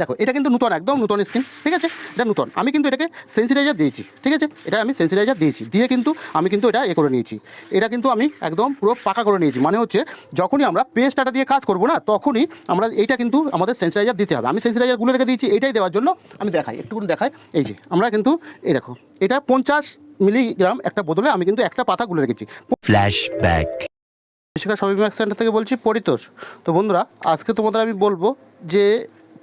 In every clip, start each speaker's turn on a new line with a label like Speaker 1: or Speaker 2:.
Speaker 1: দেখো এটা কিন্তু নূতন একদম নূতন স্কিন ঠিক আছে? এটা নূতন। আমি কিন্তু এটাকে সেন্সিটাইজার দিয়েছি ঠিক আছে? এটা আমি সেন্সিটাইজার দিয়েছি দিয়ে কিন্তু আমি কিন্তু এটা এ করে নিয়েছি। এটা কিন্তু আমি একদম পুরো পাকা করে নিয়েছি। মানে হচ্ছে যখনই আমরা পেস্টটা দিয়ে কাজ করব না তখনই আমরা এইটা কিন্তু আমাদের সেন্সিটাইজার দিতে হবে। আমি সেন্সিটাইজারগুলো রেখে দিয়েছি এটাই দেওয়ার জন্য আমি দেখাই একটুকুনি দেখাই। এই যে আমরা কিন্তু এই দেখো এটা পঞ্চাশ মিলিগ্রাম একটা বোতলে আমি কিন্তু একটা পাতা গুলে রেখেছি. শিক্ষা সবই ম্যাক্স সেন্টার থেকে বলছি পরিতোষ। তো বন্ধুরা আজকে তোমাদের আমি বলব যে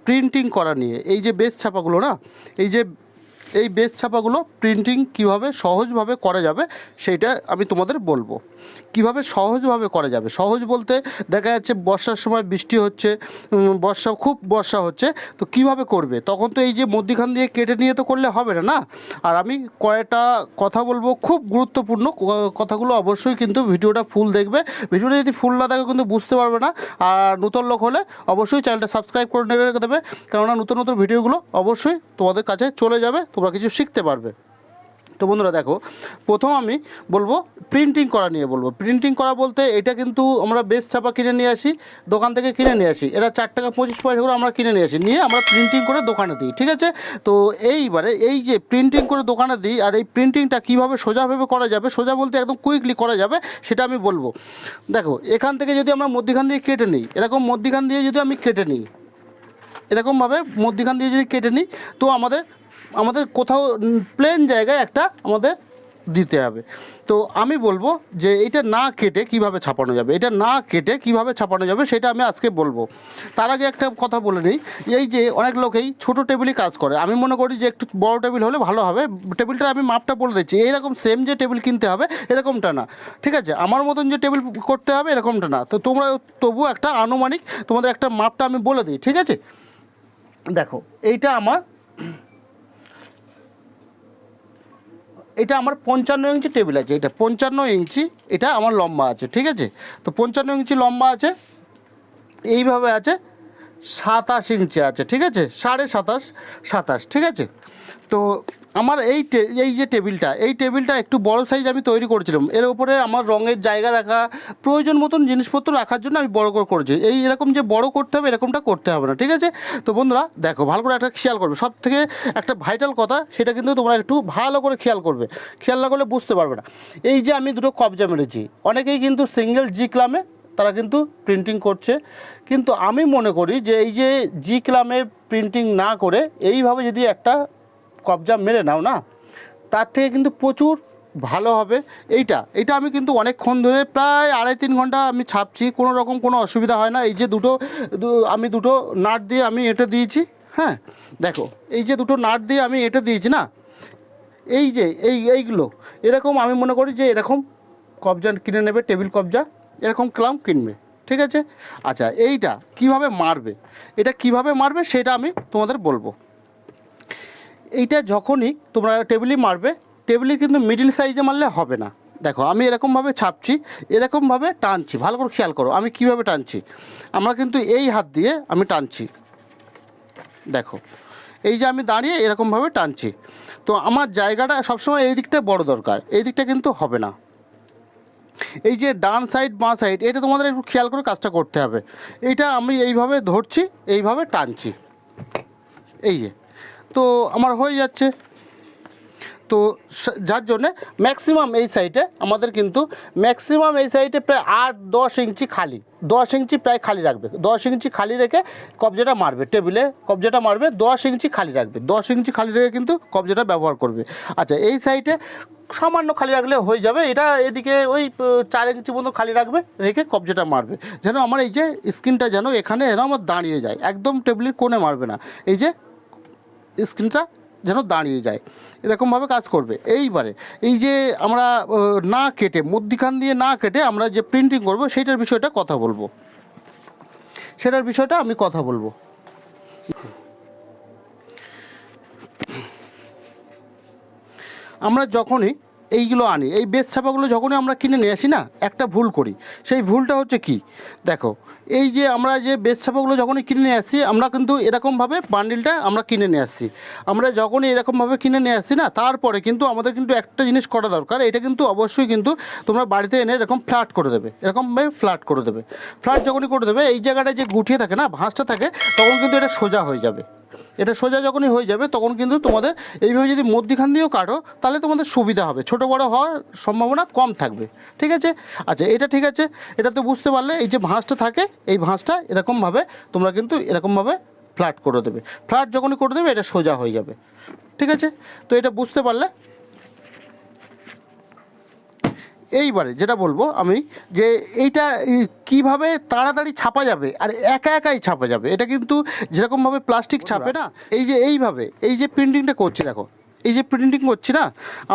Speaker 1: প্রিন্টিং করা নিয়ে। এই যে বেস ছাপাগুলো না, এই যে, এই বেস ছাপাগুলো প্রিন্টিং কীভাবে সহজভাবে করা যাবে, সেইটা আমি তোমাদের বলব। কীভাবে সহজভাবে করা যাবে? সহজ বলতে দেখা যাচ্ছে বর্ষার সময় বৃষ্টি হচ্ছে বর্ষা, খুব বর্ষা হচ্ছে, তো কীভাবে করবে? তখন তো এই যে মধ্যিখান দিয়ে কেটে নিয়ে তো করলে হবে না না? আর আমি কয়েকটা কথা বলব, খুব গুরুত্বপূর্ণ কথাগুলো অবশ্যই কিন্তু ভিডিওটা ফুল দেখবে। ভিডিওটা যদি ফুল না দেখে কিন্তু বুঝতে পারবে না। আর নতুন লোক হলে অবশ্যই চ্যানেলটা সাবস্ক্রাইব করে নেবে দেবে। কেননা নতুন নতুন ভিডিওগুলো অবশ্যই তোমাদের কাছে চলে যাবে, তোমরা কিছু শিখতে পারবে। তো বন্ধুরা দেখো, প্রথম আমি বলব প্রিন্টিং করা নিয়ে বলব। প্রিন্টিং করা বলতে এটা কিন্তু আমরা বেশ ছাপা কিনে নিয়ে আসি, দোকান থেকে কিনে নিয়ে আসি। এটা চার টাকা পঁচিশ পয়সা করে আমরা কিনে নিয়ে আসি। নিয়ে আমরা প্রিন্টিং করে দোকানে দিই, ঠিক আছে? তো এইবারে এই যে প্রিন্টিং করে দোকানে দিই আর এই প্রিন্টিংটা কীভাবে সোজাভাবে করা যাবে, সোজা বলতে একদম কুইকলি করা যাবে, সেটা আমি বলব। দেখো, এখান থেকে যদি আমরা মধ্যিখান দিয়ে কেটে নিই, এরকম মধ্যিখান দিয়ে যদি আমি কেটে নিই, এরকমভাবে মধ্যিখান দিয়ে যদি কেটে নিই, তো আমাদের আমাদের কোথাও প্লেন জায়গায় একটা আমাদের দিতে হবে। তো আমি বলব যে এটা না কেটে কীভাবে ছাপানো যাবে, এটা না কেটে কীভাবে ছাপানো যাবে সেটা আমি আজকে বলব। তার আগে একটা কথা বলে নিই, এই যে অনেক লোকেই ছোট টেবিলই কাজ করে। আমি মনে করি যে একটু বড় টেবিল হলে ভালো হবে টেবিলটা আমি মাপটা বলে দিচ্ছি, এইরকম সেম যে টেবিল কিনতে হবে এরকমটা না। ঠিক আছে? আমার মতন যে টেবিল করতে হবে এরকমটা না। তো তোমরা তবু একটা আনুমানিক তোমাদের একটা মাপটা আমি বলে দিই, ঠিক আছে? দেখো, এইটা আমার এটা আমার পঞ্চান্ন ইঞ্চি টেবিল আছে, এটা পঞ্চান্ন ইঞ্চি, এটা আমার লম্বা আছে, ঠিক আছে? তো পঞ্চান্ন ইঞ্চি লম্বা আছে, এইভাবে আছে, সাতাশ ইঞ্চি আছে, ঠিক আছে? সাড়ে সাতাশ সাতাশ, ঠিক আছে? তো আমার এই এই যে টেবিলটা, এই টেবিলটা একটু বড় সাইজ আমি তৈরি করেছিলাম। এর উপরে আমার রঙের জায়গা রাখা, প্রয়োজন মতন জিনিসপত্র রাখার জন্য আমি বড় করে করেছি। এই এরকম যে বড় করতে হবে, এরকমটা করতে হবে না, ঠিক আছে? তো বন্ধুরা, দেখো, ভালো করে একটা খেয়াল করবে। সব থেকে একটা ভাইটাল কথা, সেটা কিন্তু তোমরা একটু ভালো করে খেয়াল করবে। খেয়াল না করলে বুঝতে পারবে না। এই যে আমি দুটো কবজা মেরেছি, অনেকেই কিন্তু সিঙ্গেল জি ক্লামে তারা কিন্তু প্রিন্টিং করছে। কিন্তু আমি মনে করি যে, এই যে জি ক্লামে প্রিন্টিং না করে, এইভাবে যদি একটা কবজা মেরে নাও না। তার থেকে কিন্তু প্রচুর ভালো হবে এইটা। এটা আমি কিন্তু অনেকক্ষণ ধরে প্রায় আড়াই তিন ঘণ্টা আমি ছাপছি, কোনো রকম কোনো অসুবিধা হয় না। এই যে দুটো আমি দুটো নাট দিয়ে আমি এটা দিয়েছি হ্যাঁ? দেখো, এই যে দুটো নাট দিয়ে আমি এটা দিয়েছি না? এই যে, এই, এইগুলো, এরকম আমি মনে করি যে এরকম কবজা কিনে নেবে, টেবিল কবজা, এরকম ক্লাম কিনবে, ঠিক আছে? আচ্ছা এইটা কীভাবে মারবে? এটা কীভাবে মারবে সেটা আমি তোমাদের বলব। এইটা যখনই তোমরা টেবিলই মারবে টেবিলে কিন্তু মিডিল সাইজে মারলে হবে না। দেখো, আমি এরকমভাবে ছাপছি, এরকমভাবে টানছি। ভালো করে খেয়াল করো, আমি কীভাবে টানছি? আমরা কিন্তু এই হাত দিয়ে আমি টানছি। দেখো, এই যে আমি দাঁড়িয়ে এরকমভাবে টানছি। তো আমার জায়গাটা সবসময় এই দিকটা বড় দরকার, এই দিকটা কিন্তু হবে না। এই যে ডান সাইড বাঁ সাইড এটা তোমাদের একটু খেয়াল করে কাজটা করতে হবে। এইটা আমি এইভাবে ধরছি, এইভাবে টানছি। এই যে। তো আমার হয়ে যাচ্ছে। তো যার জন্যে ম্যাক্সিমাম এই সাইডে আমাদের কিন্তু ম্যাক্সিমাম এই সাইডে প্রায় আট দশ ইঞ্চি খালি, দশ ইঞ্চি প্রায় খালি রাখবে। দশ ইঞ্চি খালি রেখে কবজাটা মারবে, টেবিলে কবজাটা মারবে, দশ ইঞ্চি খালি রাখবে। দশ ইঞ্চি খালি রেখে কিন্তু কবজাটা ব্যবহার করবে। আচ্ছা এই সাইডে সামান্য খালি রাখলে হয়ে যাবে, এটা এদিকে ওই চার ইঞ্চি মতো খালি রাখবে, রেখে কবজাটা মারবে। যেন আমার এই যে স্কিনটা যেন এখানে যেন আমার দাঁড়িয়ে যায়, একদম টেবিলের কোণে মারবে না। এই যে স্ক্রিনটা যেন দাঁড়িয়ে যায়, এরকমভাবে কাজ করবে। এইবারে এই যে আমরা না কেটে মধ্যিখান দিয়ে না কেটে আমরা যে প্রিন্টিং করব, সেইটার বিষয়টা কথা বলব। সেটার বিষয়টা আমি কথা বলব। আমরা যখনই এইগুলো আনি, এই বেশ ছাপাগুলো যখনই আমরা কিনে নিয়ে আসি না, একটা ভুল করি। সেই ভুলটা হচ্ছে কি? দেখো এই যে আমরা যে বেশ ছাপাগুলো যখনই কিনে নিয়ে আসছি, আমরা কিন্তু এরকমভাবে বান্ডিলটা আমরা কিনে নিয়ে আসছি। আমরা যখনই এরকমভাবে কিনে নিয়ে আসছি না, তারপরে কিন্তু আমাদের কিন্তু একটা জিনিস করা দরকার, এটা কিন্তু অবশ্যই কিন্তু তোমরা বাড়িতে এনে এরকম ফ্ল্যাট করে দেবে, এরকমভাবে ফ্ল্যাট করে দেবে। ফ্ল্যাট যখনই করে দেবে, এই জায়গাটায় যে গুটিয়ে থাকে না, ভাঁজটা থাকে, তখন কিন্তু এটা সোজা হয়ে যাবে। এটা সোজা যখনই হয়ে যাবে, তখন কিন্তু তোমাদের এইভাবে যদি মধ্যিখান দিয়েও কাটো, তাহলে তোমাদের সুবিধা হবে। ছোট বড় হওয়ার সম্ভাবনা কম থাকবে। ঠিক আছে? আচ্ছা এটা ঠিক আছে। এটা তো বুঝতে পারলে এই যে ভাঁজটা থাকে, এই ভাঁজটা এরকমভাবে তোমরা কিন্তু এরকমভাবে ফ্ল্যাট করে দেবে। ফ্ল্যাট যখনই করে দেবে, এটা সোজা হয়ে যাবে। ঠিক আছে? তো এটা বুঝতে পারলে এইবারে যেটা বলব আমি যে এইটা এই কীভাবে তাড়াতাড়ি ছাপা যাবে আর একা একাই ছাপা যাবে এটা কিন্তু যেরকমভাবে প্লাস্টিক ছাপে না এই যে এইভাবে এই যে প্রিন্টিংটা করছে দেখো। এই যে প্রিন্টিং করছি না,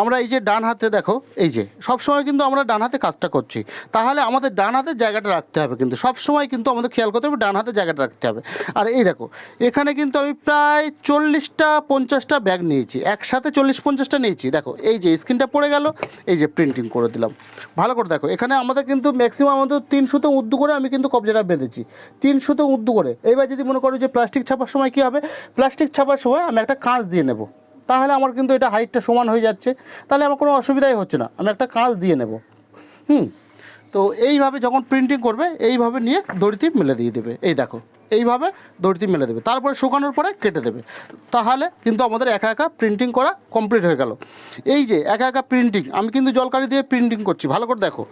Speaker 1: আমরা এই যে ডান হাতে দেখো, এই যে সব সময় কিন্তু আমরা ডান হাতে কাজটা করছি। তাহলে আমাদের ডান হাতের জায়গাটা রাখতে হবে কিন্তু সব সময় কিন্তু আমাদের খেয়াল করতে হবে ডান হাতের জায়গাটা রাখতে হবে। আর এই দেখো, এখানে কিন্তু আমি প্রায় চল্লিশটা পঞ্চাশটা ব্যাগ নিয়েছি, একসাথে চল্লিশ পঞ্চাশটা নিয়েছি। দেখো, এই যে স্ক্রিনটা পড়ে গেল, এই যে প্রিন্টিং করে দিলাম। ভালো করে দেখো, এখানে আমাদের কিন্তু ম্যাক্সিমাম আমাদের তিন সুতো উদ্দু করে আমি কিন্তু কবজাটা বেঁধেছি। তিন সুতো উদ্দু করে। এবার যদি মনে করো যে প্লাস্টিক ছাপার সময় কী হবে? প্লাস্টিক ছাপার সময় আমি একটা কাঁচ দিয়ে নেব। তাহলে আমার কিন্তু এটা হাইটটা সমান হয়ে যাচ্ছে। তাহলে আমার কোনো অসুবিধাই হচ্ছে না। আমি একটা কাঁচ দিয়ে নেব। হুম? তো এইভাবে যখন প্রিন্টিং করবে, এইভাবে নিয়ে দড়িতে মেলে দিয়ে দেবে। এই দেখো, এইভাবে দড়িতে মেলে দেবে। তারপরে শুকানোর পরে কেটে দেবে। তাহলে কিন্তু আমাদের একা একা প্রিন্টিং করা কমপ্লিট হয়ে গেল। এই যে একা একা প্রিন্টিং আমি কিন্তু জলকালি দিয়ে প্রিন্টিং করছি। ভালো করে দেখো।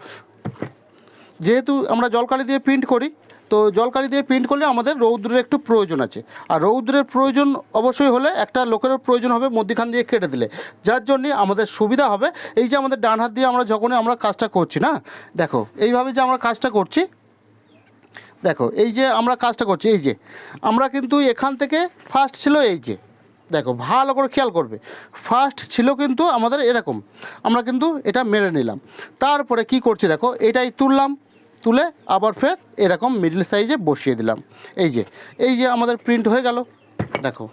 Speaker 1: যেহেতু আমরা জলকালি দিয়ে প্রিন্ট করি তো জলকালি দিয়ে প্রিন্ট করলে আমাদের রৌদ্রের একটু প্রয়োজন আছে। আর রৌদ্রের প্রয়োজন অবশ্যই হলে একটা লোকেরও প্রয়োজন হবে মধ্যিখান দিয়ে কেটে দিলে। যার জন্য আমাদের সুবিধা হবে। এই যে আমাদের ডান হাত দিয়ে আমরা যখনই আমরা কাজটা করছি, না? দেখো, এইভাবে যে আমরা কাজটা করছি, দেখো, এই যে আমরা কাজটা করছি, এই যে, আমরা কিন্তু এখান থেকে ফার্স্ট ছিল এই যে। দেখো, ভালো করে খেয়াল করবে। ফার্স্ট ছিল কিন্তু আমাদের এরকম। আমরা কিন্তু এটা মেরে নিলাম। তারপরে কি করছি দেখো, এটাই তুললাম। তুলে আবার ফের এরকম মিডল সাইজে বসিয়ে দিলাম। এই যে এই যে আমাদের প্রিন্ট হয়ে গেল। দেখো।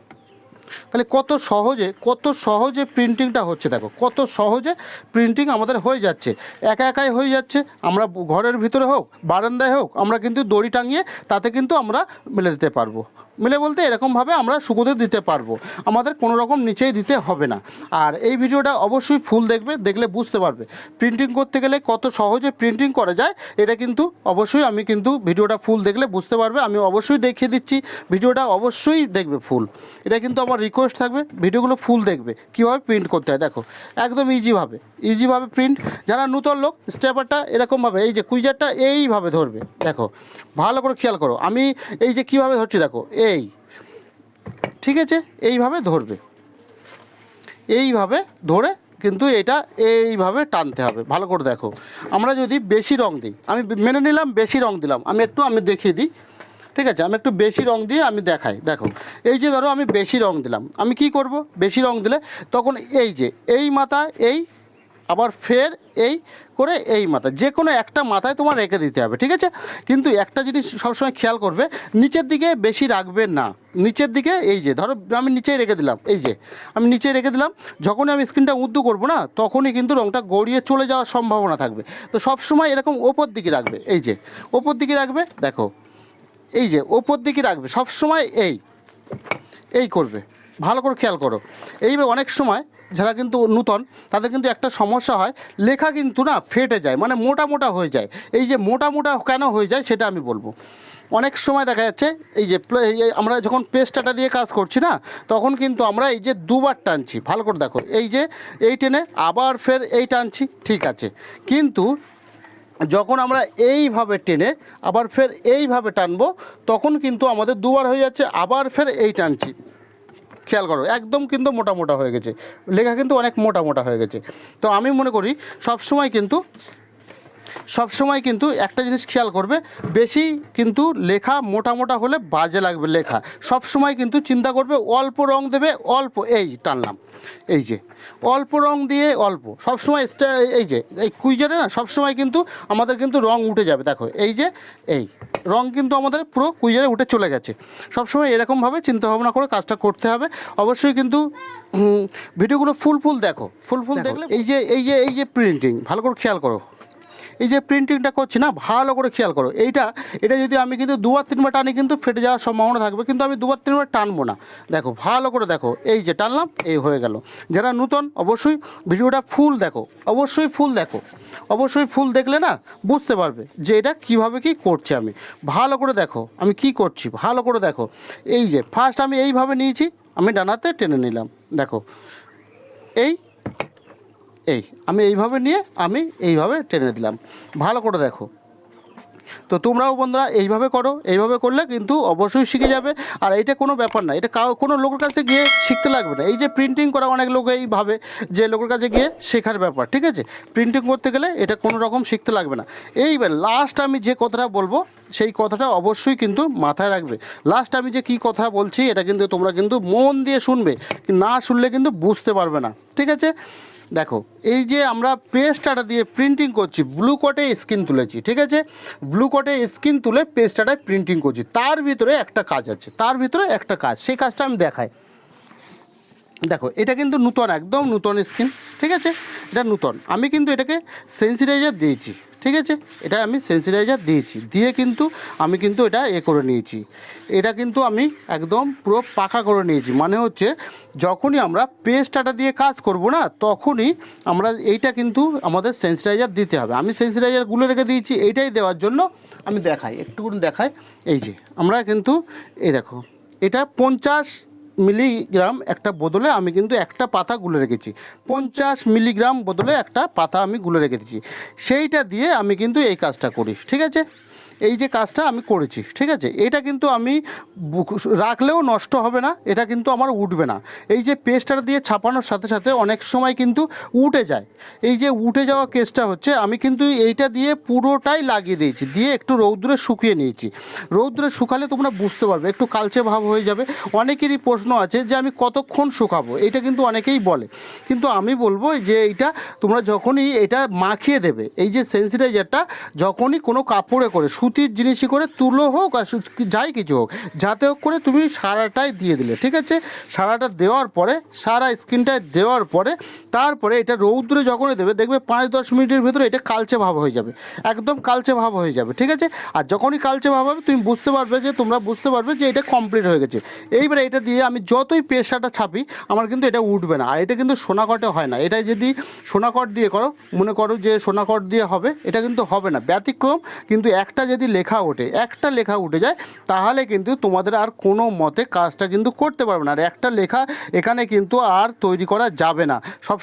Speaker 1: তাহলে কত সহজে কত সহজে প্রিন্টিংটা হচ্ছে দেখো, কত সহজে প্রিন্টিং আমাদের হয়ে যাচ্ছে। একা একাই হয়ে যাচ্ছে, আমরা ঘরের ভিতরে হোক, বারান্দায় হোক, আমরা কিন্তু দড়ি টাঙিয়ে তাতে কিন্তু আমরা মেলে দিতে পারব। মেলে বলতে এরকমভাবে আমরা শুকোতে দিতে পারব। আমাদের কোনো রকম নিচেই দিতে হবে না। আর এই ভিডিওটা অবশ্যই ফুল দেখবে, দেখলে বুঝতে পারবে। প্রিন্টিং করতে গেলে কত সহজে প্রিন্টিং করা যায়, এটা কিন্তু অবশ্যই আমি কিন্তু ভিডিওটা ফুল দেখলে বুঝতে পারবে। আমি অবশ্যই দেখিয়ে দিচ্ছি, ভিডিওটা অবশ্যই দেখবে ফুল। এটা কিন্তু আমার রিকোয়েস্ট থাকবে, ভিডিওগুলো ফুল দেখবে। কীভাবে প্রিন্ট করতে হয়, দেখো। একদম ইজিভাবে ইজিভাবে প্রিন্ট যারা নূতন লোক স্টেপারটা এরকমভাবে এই যে কুইজারটা এইভাবে ধরবে, দেখো। ভালো করে খেয়াল করো। আমি এই যে কীভাবে ধরছি, দেখো, এই। ঠিক আছে? এইভাবে ধরবে। এইভাবে ধরে কিন্তু এটা এইভাবে টানতে হবে। ভালো করে দেখো। আমরা যদি বেশি রং দিই, আমি মেনে নিলাম, বেশি রং দিলাম। আমি একটু, আমি দেখিয়ে দিই। ঠিক আছে, আমি একটু বেশি রং দিয়ে আমি দেখাই, দেখো। এই যে ধরো আমি বেশি রং দিলাম, আমি কি করব? বেশি রং দিলে তখন এই যে, এই মাথা, এই, আবার ফের এই করে এই মাথা যে কোনো একটা মাথায় তোমার রেখে দিতে হবে, ঠিক আছে? কিন্তু একটা জিনিস সবসময় খেয়াল করবে, নিচের দিকে বেশি রাখবে না, নিচের দিকে এই যে, ধরো আমি নিচেই রেখে দিলাম, এই যে, আমি নিচেই রেখে দিলাম, যখনই আমি স্ক্রিনটা উদ্দু করব না, তখনই কিন্তু রঙটা গড়িয়ে চলে যাওয়ার সম্ভাবনা থাকবে। তো সবসময় এরকম ওপর দিকে রাখবে, এই যে, ওপর দিকে রাখবে, দেখো এই যে, ওপর দিকে রাখবে সব সময় এই এই করবে। ভালো করে খেয়াল করো। এইভাবে অনেক সময় যারা কিন্তু নূতন, তাদের কিন্তু একটা সমস্যা হয়, লেখা কিন্তু না ফেটে যায় মানে মোটা মোটা হয়ে যায়। এই যে মোটা মোটা কেন হয়ে যায় সেটা আমি বলব। অনেক সময় দেখা যাচ্ছে, এই যে আমরা যখন পেস্টাটা দিয়ে কাজ করছি না, তখন কিন্তু আমরা এই যে দুবার টানছি। ভালো করে দেখো, এই যে, এই টেনে আবার ফের এই টানছি, ঠিক আছে। কিন্তু যখন আমরা এইভাবে টেনে আবার ফের এইভাবে টানবো, তখন কিন্তু আমাদের দুবার হয়ে যাচ্ছে, আবার ফের এই টানছি। খেয়াল করো, একদম কিন্তু মোটা মোটা হয়ে গেছে। লেখা কিন্তু অনেক মোটা মোটা হয়ে গেছে। তো আমি মনে করি সব সময় কিন্তু সব সময় কিন্তু একটা জিনিস খেয়াল করবে বেশি কিন্তু লেখা মোটা মোটা হলে বাজে লাগবে লেখা। সব সময় কিন্তু চিন্তা করবে অল্প রং দেবে অল্প এই টানলাম এই যে অল্প রং দিয়ে অল্প সব সময় এই যে এই কুইজারে না সব সময় কিন্তু আমাদের কিন্তু রং উঠে যাবে দেখো এই যে এই রং কিন্তু আমাদের পুরো কুইজারে উঠে চলে গেছে। সবসময় এরকমভাবে চিন্তা ভাবনা করে কাজটা করতে হবে অবশ্যই কিন্তু ভিডিওগুলো ফুল ফুল দেখো ফুল ফুল দেখলে এই যে এই যে এই যে প্রিন্টিং ভালো করে খেয়াল করো। এই যে প্রিন্টিংটা করছি না, ভালো করে খেয়াল করো। এইটা, এটা যদি আমি কিন্তু দুবার তিনবার টানি কিন্তু ফেটে যাওয়ার সম্ভাবনা থাকবে, কিন্তু আমি দুবার তিনবার টানবো না। দেখো, ভালো করে দেখো, এই যে টানলাম, এই হয়ে গেল। যারা নূতন, অবশ্যই ভিডিওটা ফুল দেখো, অবশ্যই ফুল দেখো। অবশ্যই ফুল দেখলে না, বুঝতে পারবে যে এটা কীভাবে কি করছি আমি। ভালো করে দেখো, আমি কি করছি, ভালো করে দেখো। এই যে ফার্স্ট আমি এইভাবে নিয়েছি, আমি ডানাতে টেনে নিলাম। দেখো, এই এই, আমি এইভাবে নিয়ে, আমি এইভাবে টেনে দিলাম। ভালো করে দেখো। তো তোমরাও বন্ধুরা এইভাবে করো, এইভাবে করলে কিন্তু অবশ্যই শিখে যাবে। আর এইটা কোনো ব্যাপার না, এটা কোনো লোকের কাছে গিয়ে শিখতে লাগবে না। এই যে প্রিন্টিং করা অনেক লোক এই ভাবে যে লোকের কাছে গিয়ে শেখার ব্যাপার, ঠিক আছে? প্রিন্টিং করতে গেলে এটা কোনো রকম শিখতে লাগবে না। এইবার লাস্ট আমি যে কথাটা বলব, সেই কথাটা অবশ্যই কিন্তু মাথায় রাখবে। লাস্ট আমি যে কী কথা বলছি, এটা কিন্তু তোমরা কিন্তু মন দিয়ে শুনবে, না শুনলে কিন্তু বুঝতে পারবে না, ঠিক আছে? দেখো, এই যে আমরা পেস্টাটা দিয়ে প্রিন্টিং করছি ব্লু কোটে স্ক্রিন তুলেছি, ঠিক আছে? ব্লু কোটে স্ক্রিন তুলে পেস্টাটায় প্রিন্টিং করছি। তার ভিতরে একটা কাজ আছে, তার ভিতরে একটা কাজ, সেই কাজটা আমি দেখাই। দেখো, এটা কিন্তু নূতন, একদম নূতন স্কিন ঠিক আছে? এটা নূতন। আমি কিন্তু এটাকে সেন্সিটাইজার দিয়েছি। ঠিক আছে? এটা আমি সেন্সিটাইজার দিয়েছি। দিয়ে কিন্তু আমি কিন্তু এটা এ করে নিয়েছি। এটা কিন্তু আমি একদম পুরো পাকা করে নিয়েছি। মানে হচ্ছে যখনই আমরা পেস্টাটা দিয়ে কাজ করব না, তখনই আমরা এইটা কিন্তু আমাদের সেন্সিটাইজার দিতে হবে। আমি সেন্সিটাইজার গুলে রেখে দিয়েছি, এইটাই দেওয়ার জন্য আমি দেখাই। একটুকুনি দেখাই। এই যে, আমরা কিন্তু এই দেখো, এটা পঞ্চাশ মিলিগ্রাম একটা বদলে আমি কিন্তু একটা পাতা গুলে রেখেছি। পঞ্চাশ মিলিগ্রাম বদলে একটা পাতা আমি গুলে রেখে দিচ্ছি সেইটা দিয়ে আমি কিন্তু এই কাজটা করি, ঠিক আছে? এই যে কাজটা আমি করেছি, ঠিক আছে? এটা কিন্তু আমি রাখলেও নষ্ট হবে না, এটা কিন্তু আমার উঠবে না। এই যে পেস্টটা দিয়ে ছাপানোর সাথে সাথে অনেক সময় কিন্তু উঠে যায়। এই যে উঠে যাওয়া কেসটা হচ্ছে, আমি কিন্তু এইটা দিয়ে পুরোটাই লাগিয়ে দিয়েছি, দিয়ে একটু রৌদ্রে শুকিয়ে নিয়েছি। রৌদ্রে শুকালে তোমরা বুঝতে পারবে, একটু কালচে ভাব হয়ে যাবে। অনেকেরই প্রশ্ন আছে যে আমি কতক্ষণ শুকাবো? এটা কিন্তু অনেকেই বলে। কিন্তু আমি বলব যে এইটা তোমরা যখনই এটা মাখিয়ে দেবে, এই যে সেন্সিটাইজারটা যখনই কোনো কাপড়ে করে সুতির জিনিসই করে তুলো হোক আর যাই কিছু হোক, যাতে হোক করে তুমি সারাটাই দিয়ে দিলে, ঠিক আছে? সারাটা দেওয়ার পরে, সারা স্ক্রিনটায় দেওয়ার পরে তারপরে এটা রৌদ্রে যখনই দেবে, দেখবে পাঁচ দশ মিনিটের ভিতরে এটা কালচে ভাব হয়ে যাবে, একদম কালচে ভাব হয়ে যাবে, ঠিক আছে? আর যখনই কালচে ভাব হবে, তুমি বুঝতে পারবে যে, তোমরা বুঝতে পারবে যে এটা কমপ্লিট হয়ে গেছে। এইবারে এটা দিয়ে আমি যতই পেশাটা ছাপি, আমার কিন্তু এটা উঠবে না। আর এটা কিন্তু সোনাকটে হয় না। এটা যদি সোনাকট দিয়ে করো, মনে করো যে সোনাকট দিয়ে হবে, এটা কিন্তু হবে না। ব্যতিক্রম, কিন্তু একটা যদি লেখা ওঠে, একটা লেখা উঠে যায়, তাহলে কিন্তু তোমাদের আর কোনো মতে কাজটা কিন্তু করতে পারবে না। আর একটা লেখা এখানে কিন্তু আর তৈরি করা যাবে না।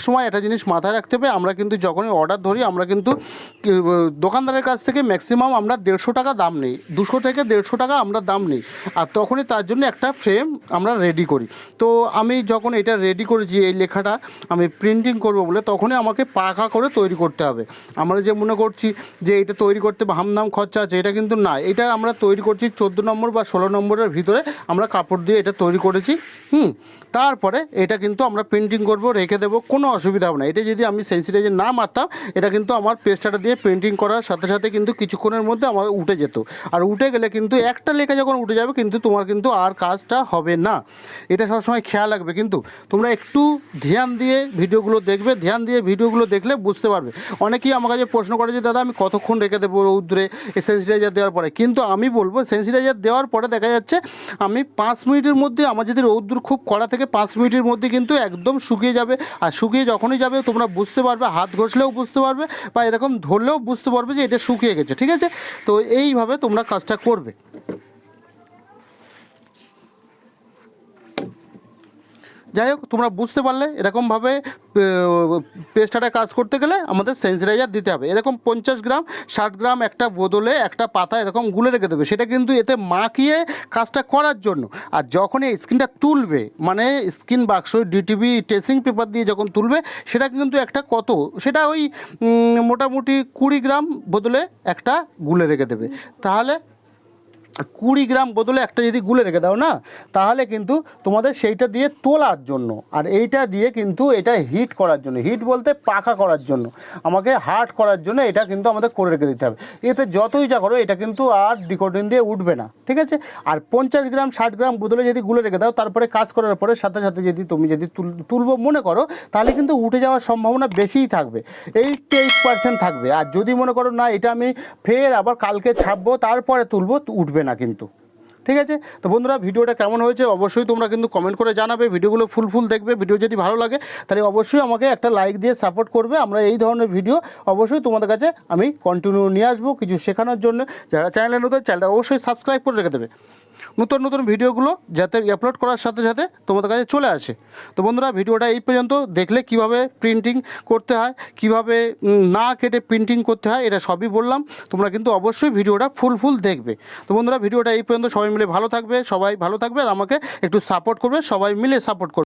Speaker 1: সবসময় একটা জিনিস মাথায় রাখতে হবে। আমরা কিন্তু যখনই অর্ডার ধরি, আমরা কিন্তু দোকানদারের কাছ থেকে ম্যাক্সিমাম আমরা দেড়শো টাকা দাম নিই। দুশো থেকে দেড়শো টাকা আমরা দাম নিই। আর তখনই তার জন্য একটা ফ্রেম আমরা রেডি করি। তো আমি যখন এটা রেডি করেছি, এই লেখাটা আমি প্রিন্টিং করব বলে, তখনই আমাকে পাকা করে তৈরি করতে হবে। আমরা যে মনে করছি যে এটা তৈরি করতে হামনাম খরচা আছে, এটা কিন্তু না। এটা আমরা তৈরি করছি চোদ্দ নম্বর বা ষোলো নম্বরের ভিতরে আমরা কাপড় দিয়ে এটা তৈরি করেছি। হুম, তারপরে এটা কিন্তু আমরা প্রিন্টিং করব, রেখে দেবো। কোনো অসুবিধা হবে না। এটা যদি আমি সেন্সিটাইজার না মারতাম, এটা কিন্তু আমার পেস্টাটা দিয়ে পেন্টিং করার সাথে সাথে কিন্তু কিছুক্ষণের মধ্যে আমার উঠে যেত। আর উঠে গেলে কিন্তু একটা লেখা যখন উঠে যাবে, কিন্তু তোমার কিন্তু আর কাজটা হবে না। এটা সবসময় খেয়াল রাখবে। কিন্তু তোমরা একটু ধ্যান দিয়ে ভিডিওগুলো দেখবে, ধ্যান দিয়ে ভিডিওগুলো দেখলে বুঝতে পারবে। অনেকেই আমার কাছে প্রশ্ন করে যে, দাদা, আমি কতক্ষণ রেখে দেবো রৌদ্রে সেন্সিটাইজার দেওয়ার পরে? কিন্তু আমি বলব সেন্সিটাইজার দেওয়ার পরে দেখা যাচ্ছে, আমি পাঁচ মিনিটের মধ্যে আমার যদি রৌদ্র খুব কড়া থেকে পাঁচ মিনিটের মধ্যে কিন্তু একদম শুকিয়ে যাবে। আর শুকিয়ে যখনই যাবে তোমরা বুঝতে পারবে, হাত ঘষলেও বুঝতে পারবে বা এরকম ধরলেও বুঝতে পারবে যে এটা শুকিয়ে গেছে, ঠিক আছে? তো এইভাবে তোমরা কাজটা করবে। যাই হোক, তোমরা বুঝতে পারলে এরকমভাবে পেস্টাটা কাজ করতে গেলে আমাদের সেন্সিটাইজার দিতে হবে। এরকম পঞ্চাশ গ্রাম, ষাট গ্রাম একটা বদলে একটা পাতা এরকম গুলে রেখে দেবে। সেটা কিন্তু এতে মাখিয়ে কাজটা করার জন্য। আর যখন এই স্কিনটা তুলবে মানে স্কিন বাক্স, ডিটিভি, টেসিং পেপার দিয়ে যখন তুলবে, সেটা কিন্তু একটা কত? সেটা ওই মোটামুটি কুড়ি গ্রাম বদলে একটা গুলে রেখে দেবে। তাহলে কুড়ি গ্রাম বদলে একটা যদি গুলে রেখে দাও না, তাহলে কিন্তু তোমাদের সেইটা দিয়ে তোলার জন্য, আর এইটা দিয়ে কিন্তু এটা হিট করার জন্য হিট বলতে পাকা করার জন্য, আমাকে হার্ড করার জন্য এটা কিন্তু আমাদের করে রেখে দিতে হবে। এতে যতই যা করো, এটা কিন্তু আর ডিকোডিন দিয়ে উঠবে না, ঠিক আছে? আর পঞ্চাশ গ্রাম, ষাট গ্রাম বদলে যদি গুলে রেখে দাও, তারপরে কাজ করার পরে সাথে সাথে যদি তুমি যদি তুল- তুলবো মনে করো, তাহলে কিন্তু উঠে যাওয়ার সম্ভাবনা বেশিই থাকবে এই এইট পার্সেন্ট থাকবে। আর যদি মনে করো না, এটা আমি ফের আবার কালকে ছাপবো, তারপরে তুলবো উঠবে না কিন্তু। ঠিক আছে? তো বন্ধুরা, ভিডিওটা কেমন হয়েছে অবশ্যই তোমরা কিন্তু কমেন্ট করে জানাবে, ভিডিওগুলো ফুল ফুল দেখবে ভিডিও যদি ভালো লাগে, তাহলে অবশ্যই আমাকে একটা লাইক দিয়ে সাপোর্ট করবে। আমরা এই ধরনের ভিডিও অবশ্যই তোমাদের কাছে আমি কন্টিনিউ নিয়ে আসব কিছু শেখানোর জন্য। যারা চ্যানেলে নতুন চ্যানেলটা অবশ্যই সাবস্ক্রাইব করে রেখে দেবে। নতুন নতুন ভিডিওগুলো যাতে আপলোড করার সাথে সাথে তোমাদের কাছে চলে আসে। তো বন্ধুরা, ভিডিওটা এই পর্যন্ত দেখলে কীভাবে প্রিন্টিং করতে হয়, কীভাবে না কেটে প্রিন্টিং করতে হয়, এটা সবই বললাম। তোমরা কিন্তু অবশ্যই ভিডিওটা ফুল ফুল দেখবে। তো বন্ধুরা, ভিডিওটা এই পর্যন্ত সবাই মিলে ভালো থাকবে, সবাই ভালো থাকবে আর আমাকে একটু সাপোর্ট করবে, সবাই মিলে সাপোর্ট করবে।